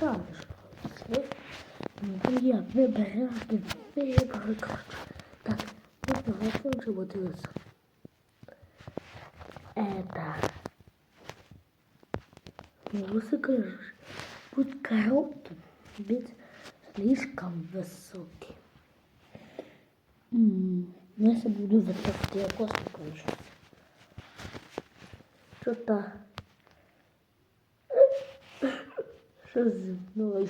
скажеш. Все неприємно вибирати, вибори, коротше. Так, ну давай же вот это. Это. Музыка будет коротким, ведь слишком высокий. М, Ну, если буду высокий, я просто конечно. Что-то... Що зі мною?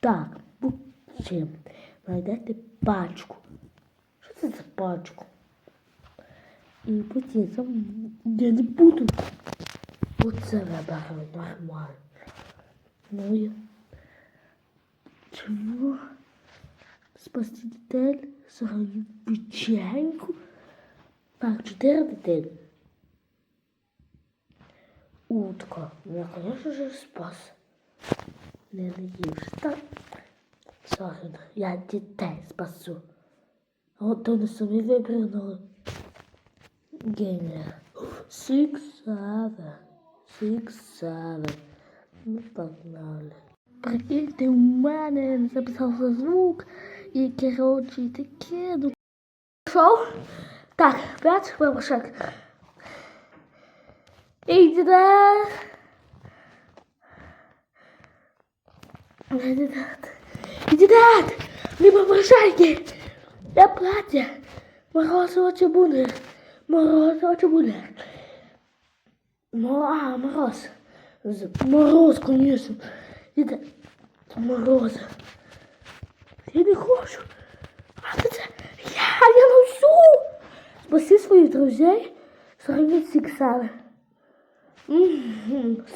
Так, будь-чим. Знайдете пачку. Що це за пачку? І потім сам я не буду. Оце вибираю нормально. Ну я. Чому? Спаситель свою печеньку. Так, чотири дитини. Утка. Ну, я, конечно же, спас. Не надіюсь. Так. Сорі, я дітей спасу. А от вони самі випрыгнули. Генія. Six, seven. Six, seven. Ну, погнали. Прикиньте, у мене не записався звук. І, коротше, і таке. Ну, Пішов. Так, п'ять вибушок. Иди да. Иди да. Иди да. Не попрошайки. Я платье. Морозово чебуля. Морозово чебуля. Ну, а, мороз. З- Мороз, конечно. Іде. Мороз. Я не хочу. А це це я, я носу. Спаси своїх друзей. Сохраніть сіксави.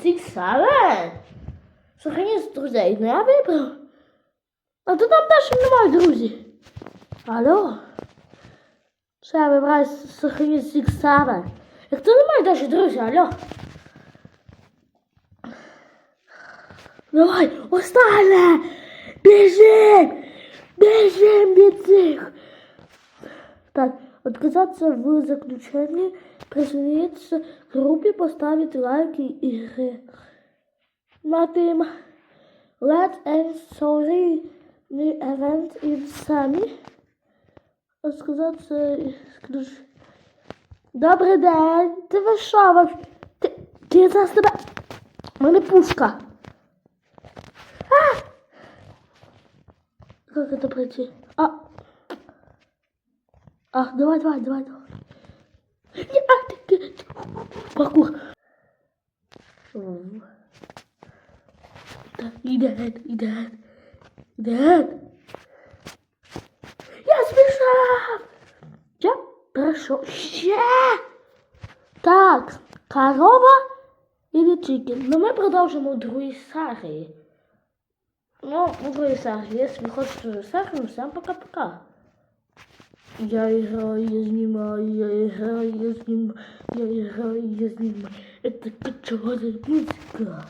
Six Seven? Сохраніть друзей, ну я вибрав. А то там теж немає друзів. Алло? Що я вибираю сохраніть Six Seven? Як то немає навіть друзів, алло? Давай, останнє! Біжим! Біжим від цих! Так, отказаться в заключении, присоединиться к группе, поставить лайки игры. Матим Let and Sorry the event in Sami. Отказаться ключ. Добрий день! Ти ви що? вообще? Ти, ти зараз тебе... У пушка. А! Как это пройти? А, а, давай, давай, давай, давай. Не, а, ты, ты, ты, паркур. Идет, идет, идет. Я сбежал. Я прошел. Ще. Так, корова или чикен. Но мы продолжим у другой серии. Ну, у другой. Если вы хотите уже ну, всем пока-пока. Я играю, я снимаю, я играю, я снимаю, я играю, я снимаю. Это кочевая музыка.